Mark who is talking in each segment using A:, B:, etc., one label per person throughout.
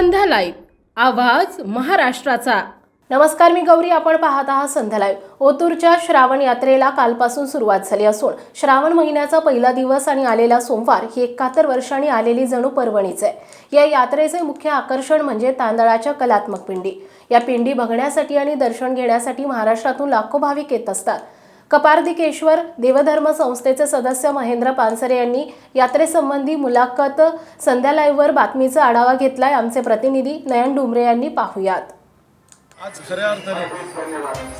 A: संध्या live. आवाज महाराष्ट्राचा.
B: नमस्कार मी गौरी. आपण पाहत आहात संध्या लाईव्ह. ओतूरच्या श्रावण यात्रेला कालपासून सुरुवात झाली असून श्रावण महिन्याचा पहिला दिवस आणि आलेला सोमवार ही एकाहत्तर वर्षांनी आलेली जणू पर्वणीच आहे. या यात्रेचे मुख्य आकर्षण म्हणजे तांदळाच्या कलात्मक पिंडी. या पिंडी बघण्यासाठी आणि दर्शन घेण्यासाठी महाराष्ट्रातून लाखो भाविक येत असतात. कपार्दिकेश्वर देवधर्म संस्थेचे सदस्य महेंद्र पानसरे यांनी यात्रेसंबंधी मुलाखत संध्या लाईव्हवर बातमीचा आढावा घेतलाय आमचे प्रतिनिधी नयन डुमरे यांनी पाहुयात.
C: आज खऱ्या अर्थाने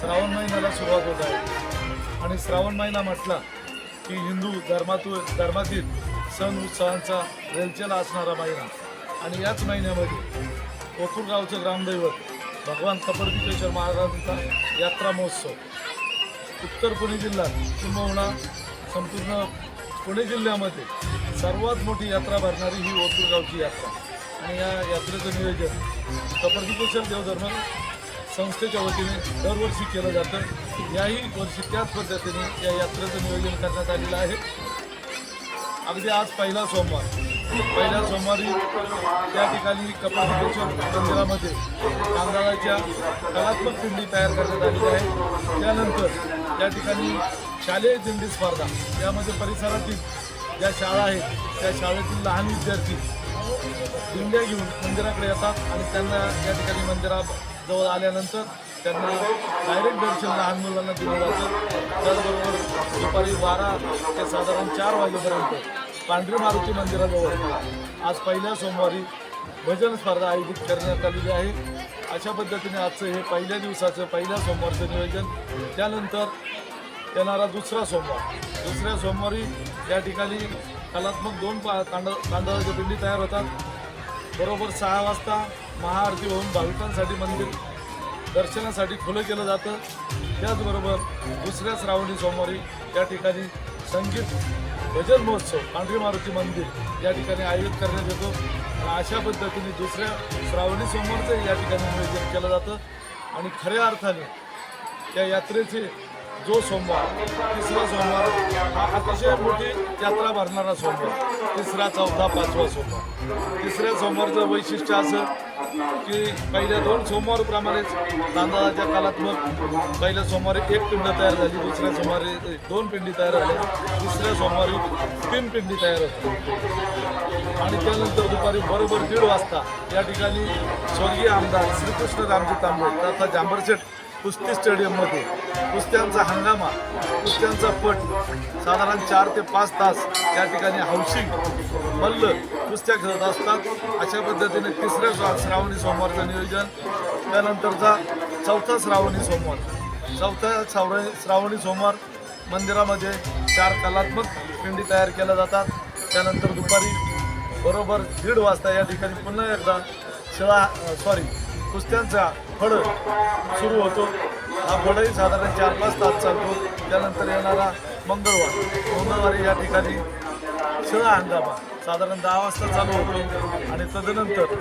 C: श्रावण महिन्याला सुरुवात होत आहे. आणि श्रावण महिना म्हटला की हिंदू धर्मातून धर्मातील सण उत्सवांचा रेलचेला असणारा महिना. आणि याच महिन्यामध्ये कोकूरगावचं ग्रामदैवत भगवान कपर्दिकेश्वर महाराजांचा यात्रा महोत्सव. उत्तर पुणे जिल्हा किंबहुना संपूर्ण पुणे जिल्ह्यामध्ये सर्वात मोठी यात्रा भरणारी ही ओतूरगावची यात्रा. आणि या यात्रेचं नियोजन कपर्दिकेश्वर देवधर्म संस्थेच्या वतीने दरवर्षी केलं जातं. याही वर्षी त्याच पद्धतीने या यात्रेचं नियोजन करण्यात आलेलं आहे. अगदी आज पहिला सोमवार. पहिल्या सोमवारी त्या ठिकाणी कपालेश्वर मंदिरामध्ये तांदळाच्या कलात्मक पिंडी तयार करण्यात आलेली आहे. त्यानंतर त्या ठिकाणी शालेय दिंडी स्पर्धा यामध्ये परिसरातील ज्या शाळा आहेत त्या शाळेतील लहान विद्यार्थी दिंड्या घेऊन मंदिराकडे येतात आणि त्यांना या ठिकाणी मंदिराजवळ आल्यानंतर त्यांना डायरेक्ट दर्शन लहान मुलांना दिलं जातं. त्याचबरोबर दुपारी बारा ते साधारण चार वाजेपर्यंत पांढरी मारुती मंदिराजवळ. आज पहिल्या सोमवारी भजन स्पर्धा आयोजित करण्यात आलेली आहे. अशा पद्धतीने आजचं हे पहिल्या दिवसाचं पहिल्या सोमवारचं नियोजन. त्यानंतर येणारा दुसरा सोमवार. दुसऱ्या सोमवारी या ठिकाणी कलात्मक दोन पा तांड तांदळाच्या पिंडी तयार होतात. बरोबर सहा वाजता महाआरती होऊन भाविकांसाठी मंदिर दर्शनासाठी खुलं केलं जातं. त्याचबरोबर दुसऱ्या श्रावणी सोमवारी या ठिकाणी संगीत भजन महोत्सव पांढरी मारुती मंदिर या ठिकाणी आयोजित करण्यात येतो. अशा पद्धतीने दुसऱ्या श्रावणी सोमवारचं या ठिकाणी नियोजन केलं जातं. आणि खऱ्या अर्थाने या यात्रेचे जो सोमवार तिसरा सोमवार हा अतिशय मोठी यात्रा भरणारा सोमवार तिसरा चौथा पाचवा सोमवार. तिसऱ्या सोमवारचं वैशिष्ट्य असं की पहिल्या दोन सोमवारप्रमाणेच तांदळाच्या कलात्मक पहिल्या सोमवारी एक पिंड तयार झाली दुसऱ्या सोमवारी दोन पिंडी तयार झाल्या तिसऱ्या सोमवारी तीन पिंडी तयार होते आणि त्यानंतर दुपारी बरोबर दीड वाजता या ठिकाणी स्वर्गीय आमदार श्रीकृष्ण रामजी तांबे तथा जांभरशेठ कुस्ती स्टेडियममध्ये. कुस्त्यांचा हंगामा कुस्त्यांचा पट साधारण चार ते पाच तास या ठिकाणी हौसिंग मल्ल कुस्त्या खेळत असतात. अशा पद्धतीने तिसऱ्या श्रा- श्रावणी सोमवारचं नियोजन. त्यानंतरचा चौथा श्रावणी सोमवार. चौथा श्रावणी श्रावणी सोमवार मंदिरामध्ये चार कलात्मक पिंडी तयार केल्या जातात. त्यानंतर दुपारी बरोबर दीड वाजता या ठिकाणी पुन्हा एकदा शिळा सॉरी कुस्त्यांचा फळ सुरू होतो. हा फळही साधारण चार पाच तास चालतो. त्यानंतर येणारा मंगळवार. मंगळवारी या ठिकाणी शिळा हंगामा साधारण दहा वाजता चालू होतो आणि तदनंतर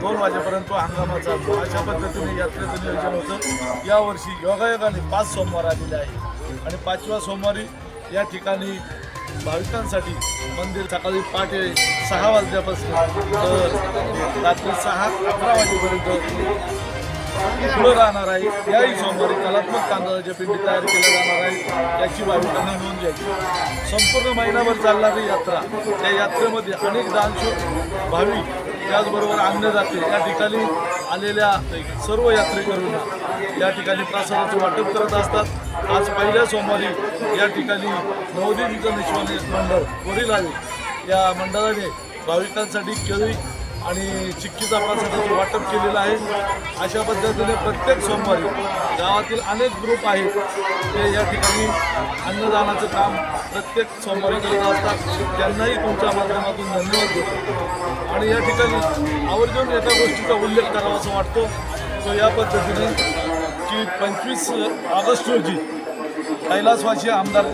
C: दोन वाजेपर्यंत तो हंगामा चालतो. अशा पद्धतीने यात्रेचं नियोजन होतं. यावर्षी योगायोगाने पाच सोमवार आलेले आहे. आणि पाचव्या सोमवारी या ठिकाणी भाविकांसाठी मंदिर सकाळी पहाटे सहा वाजल्यापासून तर रात्री सहा अकरा वाजेपर्यंत पुढं राहणार आहे. याही सोमवारी कलात्मक तांदळाच्या पिंडी तयार केल्या जाणार आहे याची भाविकांनी नोंद घ्यायची. संपूर्ण महिनाभर चालणारी यात्रा त्या यात्रेमध्ये अनेक दानशूर भाविक त्याचबरोबर अन्नदाते या ठिकाणी आलेल्या सर्व यात्रेकरूंना या ठिकाणी प्रसादाचं वाटप करत असतात. आज पहिल्या सोमवारी या ठिकाणी नवदीप इंटरनॅशनल मंडळ वरील आले या मंडळाने भाविकांसाठी केळी आणि चिक्कीचा प्रसादाचं वाटप केलेलं आहे अशा पद्धतीने प्रत्येक सोमवारी गावातील अनेक ग्रुप आहेत ते या ठिकाणी अन्नदानाचं काम प्रत्येक सोमवारी करत असतात. त्यांनाही तुमच्या माध्यमातून धन्यवाद देतो. आणि या ठिकाणी आवर्जून एका गोष्टीचा उल्लेख करावा असं वाटतो तो या पद्धतीने की पंचवीस ऑगस्ट रोजी कैलासवासी आमदार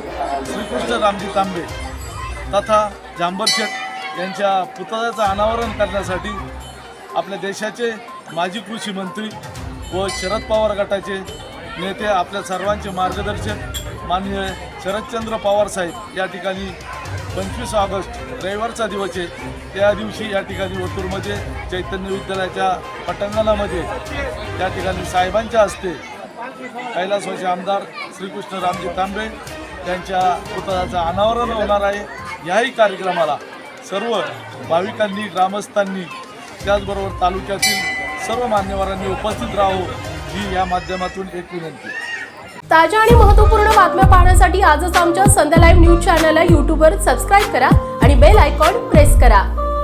C: श्रीकृष्ण रामजी तांबे तथा जांबरशेठ यांच्या पुतळ्याचं अनावरण करण्यासाठी आपल्या देशाचे माजी कृषी मंत्री व शरद पवार गटाचे नेते आपल्या सर्वांचे मार्गदर्शक माननीय शरदचंद्र पवार साहेब या ठिकाणी पंचवीस ऑगस्ट रविवारचा दिवस आहे. त्या दिवशी या ठिकाणी ओतूरमध्ये चैतन्य विद्यालयाच्या पटांगणामध्ये त्या ठिकाणी साहेबांच्या हस्ते कैलासवाचे आमदार श्रीकृष्ण रामजी तांबे त्यांच्या पुतळ्याचं अनावरण होणार आहे. याही कार्यक्रमाला सर्व भाविकांनी ग्रामस्थांनी त्याचबरोबर तालुक्यातील सर्व मान्यवरांनी उपस्थित राहावं ही या माध्यमातून एक विनंती.
B: ताज्या आणि महत्त्वपूर्ण बातम्या पाहण्यासाठी आजच आमच्या संध्या लाईव्ह न्यूज चॅनलला यूट्यूबवर सबस्क्राईब करा आणि बेल आयकॉन प्रेस करा.